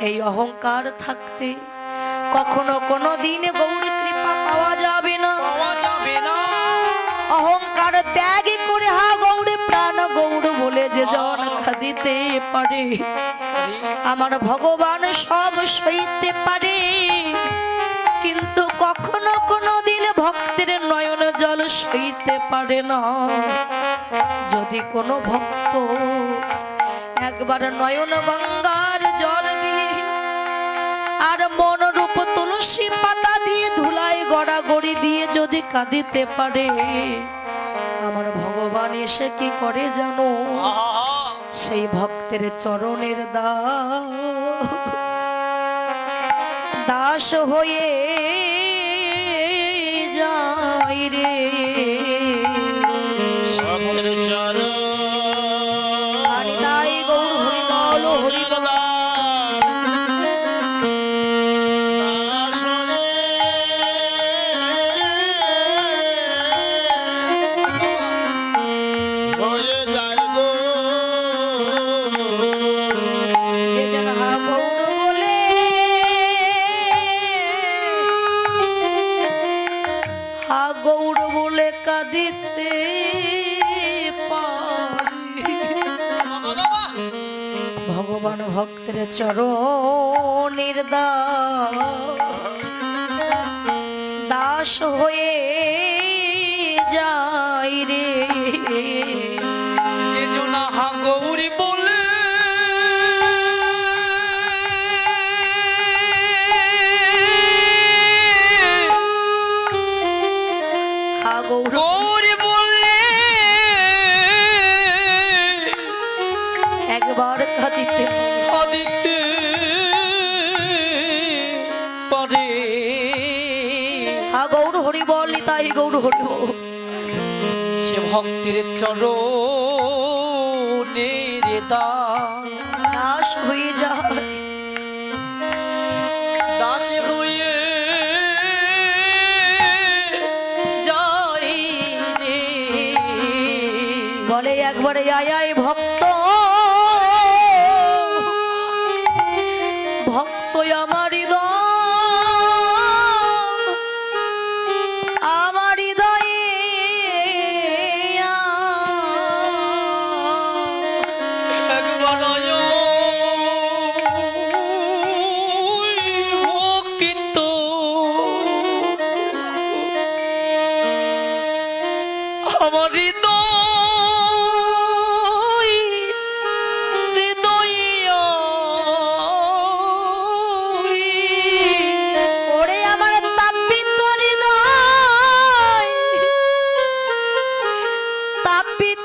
এই অহংকার থাকতে কখনো কোনো দিন গৌর কৃপা পাওয়া যাবে না। পাওয়া যাবে না। অহংকার ত্যাগ করে হা গৌরে প্রাণ গৌর বলে যে জন খাদিতে পারে। আমার ভগবান সব সইতে পারে। কিন্তু কখনো কোনো দিন ভক্তের নয়ন জল সইতে পারে না। যদি কোনো ভক্ত একবার নয়ন আর মনরূপ তুলসী পাতা দিয়ে ধুলাই গড়াগড়ি দিয়ে যদি কাঁদিতে পারে আমার ভগবান এসে কি করে জানো? সেই ভক্তের চরণের দাস। দাস হয়ে যায় রে। হরি হরি চরণের দাস গৌর হরি বল তাই গৌর হরি বল। সে ভক্তের চরণের দাস দাস হয়ে যায় দাস হয়ে যাই রে বলে একবারে আয় আয় Happy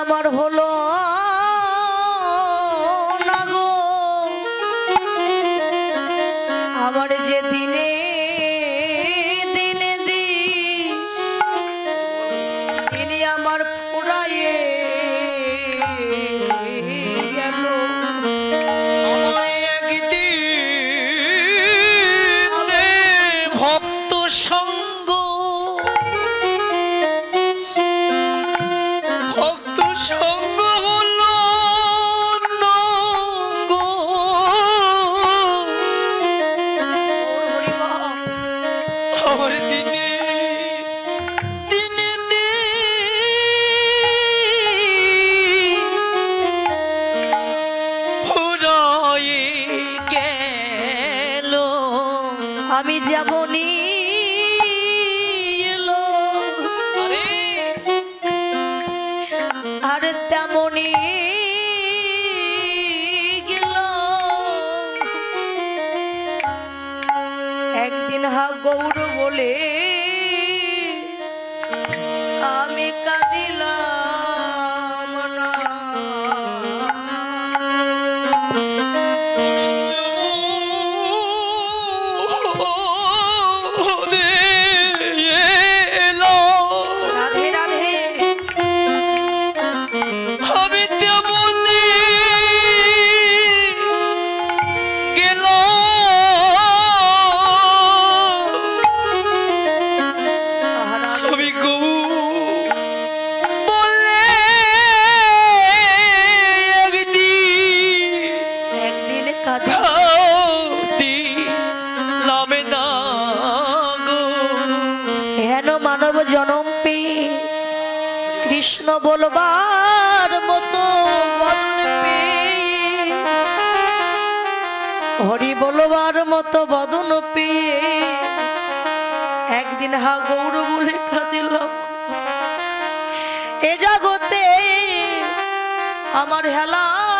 আমার হলো গৌর বলে হরি বলবার মতো বদন পেয়ে একদিন হা গৌর বলে কাঁদিল এ জগতে আমার হেলাই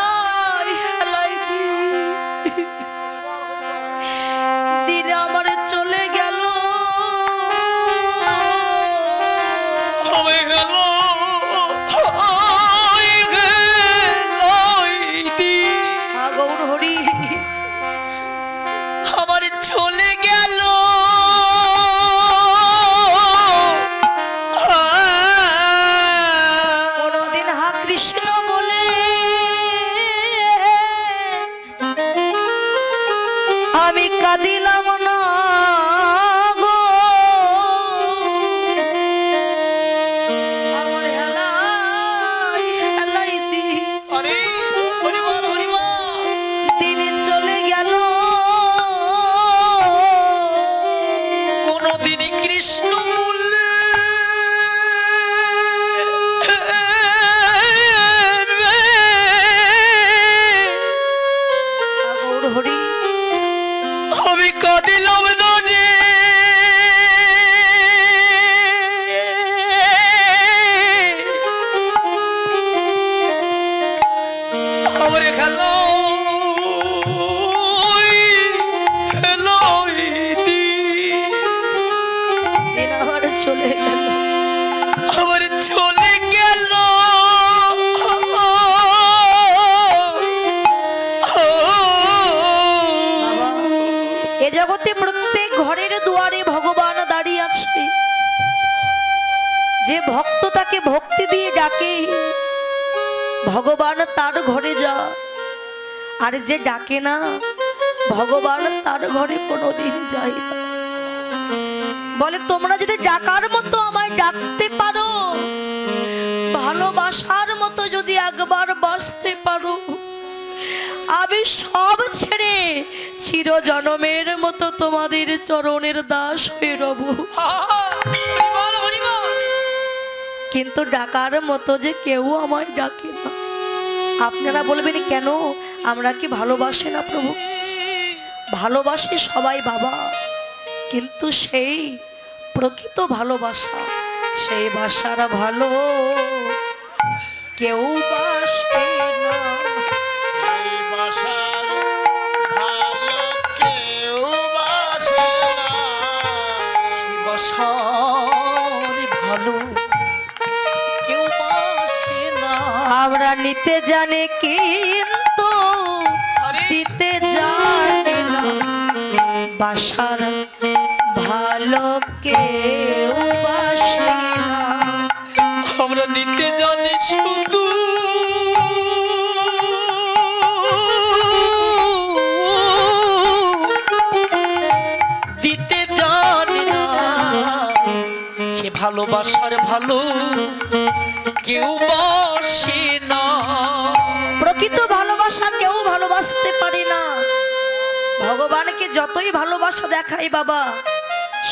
দিয়ে ডাকে। ভগবান তার ঘরে যা আর যে ডাকে না, ভগবান তার ঘরে কোনোদিন যায় না। বলে, তোমরা যদি ডাকার মতো আমায় ডাকতে পারো, ভালোবাসার মতো যদি একবার বাসতে পারো, আমি সব ছেড়ে চির জনমের মতো তোমাদের চরণের দাস হয়ে রব। কিন্তু ডাকার মতো যে কেউ আমায় ডাকে না। আপনারা বলবেন, কেন? আমরা কি ভালোবাসে না প্রভু? ভালোবাসে সবাই বাবা, কিন্তু সেই প্রকৃত ভালোবাসা, সেই বাসার ভালো কেউ বাসে নিতে জানে কিন্তু দিতে জানে না। বাসার ভালো কেউ বাসে আমরা নিতে জানি শুধু দিতে জানি না। সে ভালোবাসার ভালো কেউ বাসে না। প্রকৃত ভালোবাসা কেউ ভালোবাসতে পারে না। ভগবানকে যতই ভালোবাসা দেখাই বাবা,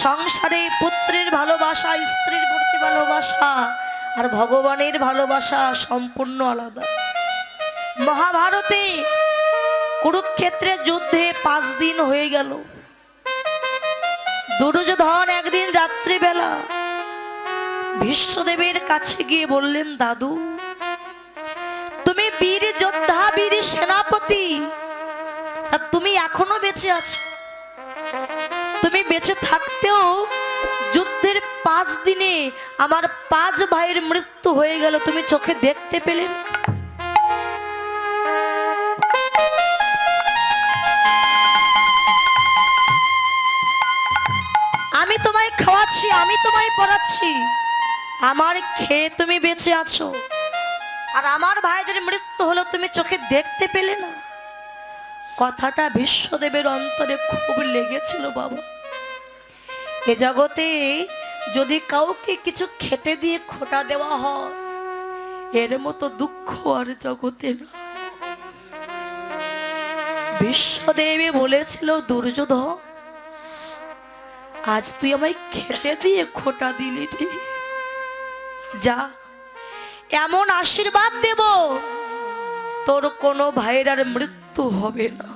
সংসারে পুত্রের ভালোবাসা, স্ত্রীর প্রতি ভালোবাসা, আর ভগবানের ভালোবাসা সম্পূর্ণ আলাদা। মহাভারতে কুরুক্ষেত্রের যুদ্ধে পাঁচ দিন হয়ে গেল। দুর্যোধন একদিন রাত্রিবেলা বিশ্বদেবের কাছে গিয়ে বললেন, দাদু, তুমি বীর যোদ্ধা, বীর সেনাপতি তুমি এখনও বেঁচে আছো তুমি বেঁচে থাকতেও যুদ্ধের পাঁচ দিনে আমার পাঁচ ভাইয়ের মৃত্যু হয়ে গেল, তুমি চোখে দেখতে পেলে না? আমি তোমায় খাওয়াচ্ছি, আমি তোমায় পড়াচ্ছি আমার খেয়ে তুমি বেঁচে আছো। আর আমার ভাইদের মৃত্যু হলো তুমি চোখে দেখতে পেলে না। কথাটা বিশ্বদেবের অন্তরে খুব লেগেছিল বাবা। এ জগতে যদি কাউকে কিছু খেতে দিয়ে খোটা দেওয়া হয়, এর মতো দুঃখ আর জগতে না। বিশ্বদেবী বলেছিল, দুর্যোধন, আজ তুই আমায় খেতে দিয়ে খোটা দিলি রে যা, এমন আশীর্বাদ দেব, তোর কোনো ভাইয়ের আর মৃত্যু হবে না।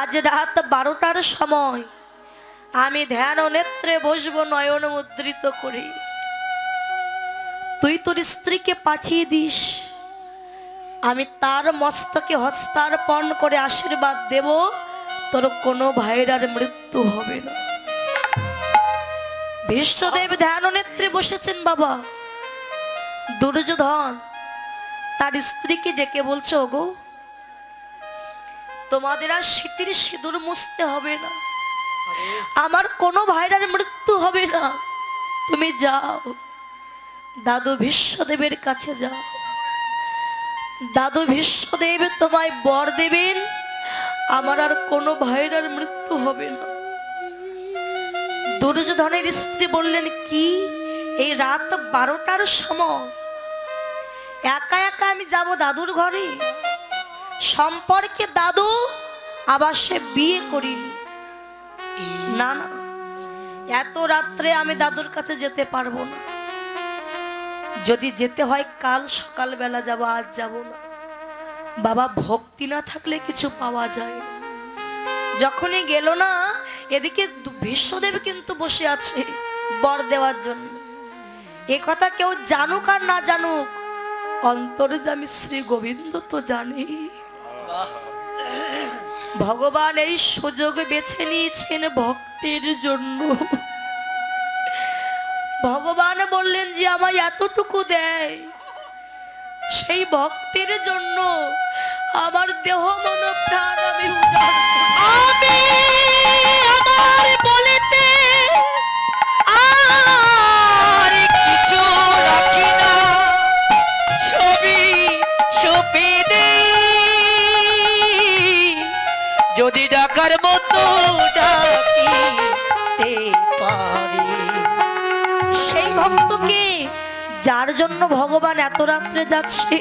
আজ রাত বারোটার সময় আমি ধ্যান নেত্রে বসবো নয়ন মুদ্রিত করে। তুই তোর স্ত্রীকে পাঠিয়ে দিস, আমি তার মস্তকে হস্তার্পণ করে আশীর্বাদ দেব, তোর কোনো ভাইয়ের আর মৃত্যু হবে না। বিশ্বদেব ধ্যান নেত্রে বসেছেন বাবা। দুর্যোধন, তার স্ত্রীকে ডেকে বলছে, ওগো, তোমাদের আর শীতের সিঁদুর মুছতে হবে না। আমার কোনো ভাইরার মৃত্যু হবে না। তুমি যাও, দাদু বিশ্বদেবের কাছে যাও। দাদু বিশ্বদেব তোমায় বর দেবেন, আমার আর কোনো ভাইরার মৃত্যু হবে না। দুর্যোধনের স্ত্রী বললেন, কি? এই রাত বারোটার সময়। একা একা আমি যাব দাদুর ঘরে? সম্পর্কে দাদু আবার সে বিয়ে করিনি। না না, এত রাত্রে আমি দাদুর কাছে যেতে পারব না। যদি যেতে হয় কাল সকালবেলা যাব, আজ যাব না। বাবা, ভক্তি না থাকলে কিছু পাওয়া যায় না। যখনই গেল না, এদিকে ভীষ্মদেব কিন্তু বসে আছে বর দেওয়ার জন্য। এ কথা কেউ জানুক আর না জানুক, অন্তরে যে আমি শ্রী গোবিন্দ তো জানি। ভগবান এই সুযোগ বেছে নিয়েছেন ভক্তের জন্য। ভগবান বললেন যে আমায় এতটুকু দেয়, সেই ভক্তের জন্য আমার দেহ মন প্রাণ আমি উজাড় যদি ডাকার মতো ডাকিতে পারি। সেই ভক্তকে যার জন্য ভগবান এত রাত্রে যাচ্ছে?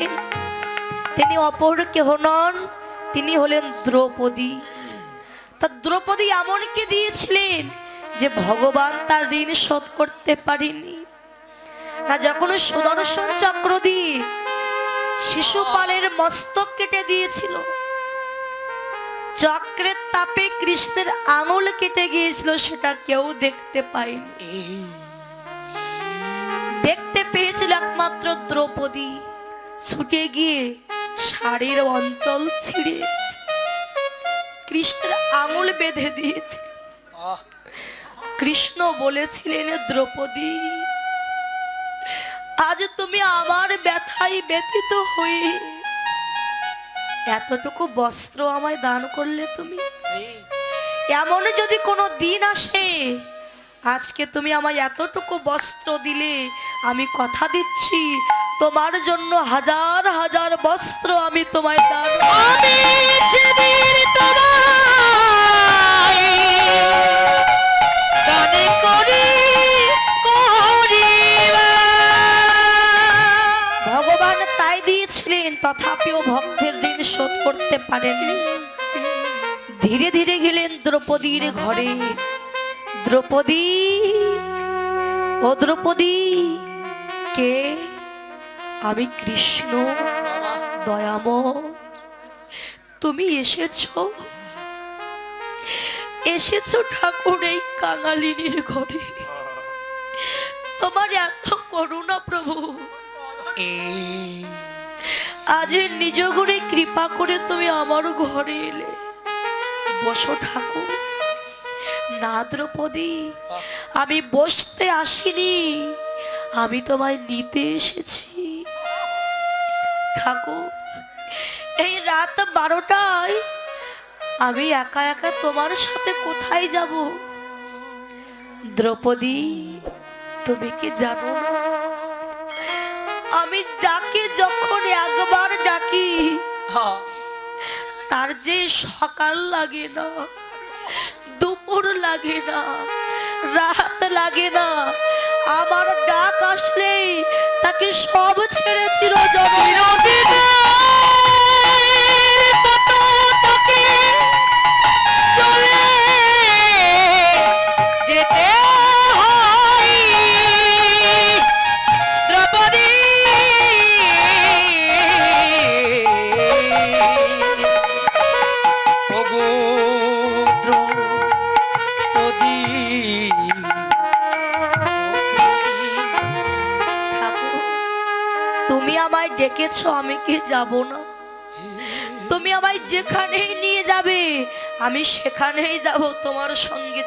তিনি অপর কেহ নন, তিনি হলেন দ্রৌপদী। তা দ্রৌপদী এমনকে দিয়েছিলেন যে ভগবান তার ঋণ শোধ করতে পারেনি না, যখন সুদর্শন চক্র দিয়ে শিশুপালের মস্তক কেটে দিয়েছিল, চক্রের তাপে কৃষ্ণের আঙুল কেটে গিয়েছিল, সেটা কেউ দেখতে পায়নি। দেখতে পেয়েছিল একমাত্র দ্রৌপদী, ছুটে গিয়ে শাড়ির অঞ্চল ছিঁড়ে। কৃষ্ণের আঙুল বেঁধে দিয়েছে। কৃষ্ণ বলেছিলেন দ্রৌপদী আজ তুমি আমার ব্যথায় ব্যথিত হয়ে এতটুকু বস্ত্র আমায় দান করলে তুমি? এমন যদি কোনো দিন আসে আজকে তুমি আমায় এতটুকু বস্ত্র দিলে আমি কথা দিচ্ছি তোমার জন্য হাজার হাজার বস্ত্র আমি তোমায় দান করি। ভগবান তাই দিয়েছিলেন, তথাপিও ভক্তের ঋণ শোধ করতে পারেননি। ধীরে ধীরে গেলেন দ্রৌপদীর ঘরে। দ্রৌপদী, ও দ্রৌপদী, কে? আমি কৃষ্ণ, দয়াময়। তুমি এসেছ? এসেছ ঠাকুর এই কাঙালিনীর ঘরে। তোমার এত করুণা প্রভু। আজ নিজ ঘরে কৃপা করে তুমি আমার ঘরে এলে। বসো ঠাকুর। না দ্রৌপদী, আমি বসতে আসিনি। আমি তোমায় নিতে এসেছি। ঠাকুর, এই রাত বারোটায় আমি একা একা তোমার সাথে কোথায় যাব? দ্রৌপদী তুমি কি জানো আমি যাকে যখন একবার ডাকি তার যে সকাল লাগে না দুপুর লাগে না রাত লাগে না আমার ডাক আসলেই তাকে সব ছেড়ে চিরজনে চলে ডেকেছো আমি কি যাব না। তুমি আমায় যেখানেই নিয়ে যাবে, আমি সেখানেই যাব তোমার সঙ্গে।